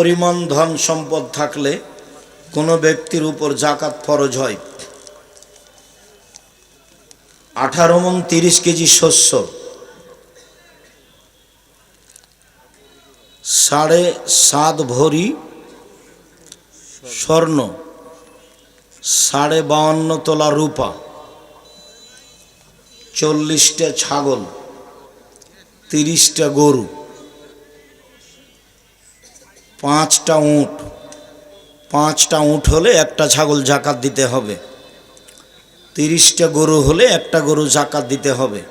পরিমাণ ধন সম্পদ থাকলে কোনো ব্যক্তির উপর জাকাত ফরজ হয়। আঠারো মন তিরিশ কেজি শস্য, সাড়ে সাত ভরি স্বর্ণ, সাড়ে বাউন্ন তোলা রূপা, চল্লিশটা ছাগল, তিরিশটা গরু। পাঁচটা উঁট পাঁচটা উঁট হলে একটা ছাগল জাকাত দিতে হবে। তিরিশটা গরু হলে একটা গরু জাকাত দিতে হবে।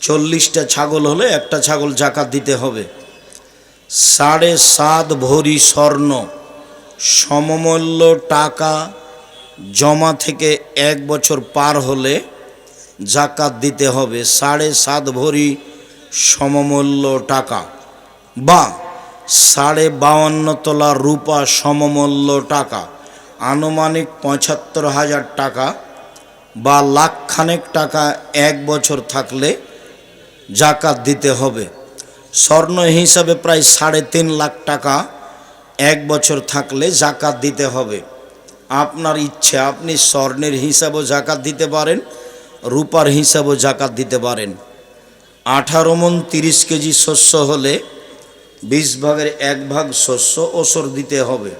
চল্লিশটা ছাগল হলে একটা ছাগল জাকাত দিতে হবে। সাড়ে সাত ভরি স্বর্ণ, সমমূল্য টাকা জমা থেকে এক বছর পার হলে জাকাত দিতে হবে। সাড়ে সাত ভরি সমমূল্য টাকা। বা সাড়ে বাউন্ন তোলা রূপা সমমূল্য টাকা, আনুমানিক পঁচাত্তর হাজার টাকা বা লাখখানেক টাকা এক বছর থাকলে জাকাত দিতে হবে। স্বর্ণ হিসাবে প্রায় সাড়ে তিন লাখ টাকা এক বছর থাকলে জাকাত দিতে হবে। আপনার ইচ্ছে, আপনি স্বর্ণের হিসাবেও জাকাত দিতে পারেন, রূপার হিসাবেও জাকাত দিতে পারেন। আঠারো মন তিরিশ কেজি শস্য হলে বিশ ভাগের এক ভাগ শস্য ওসর দিতে হবে।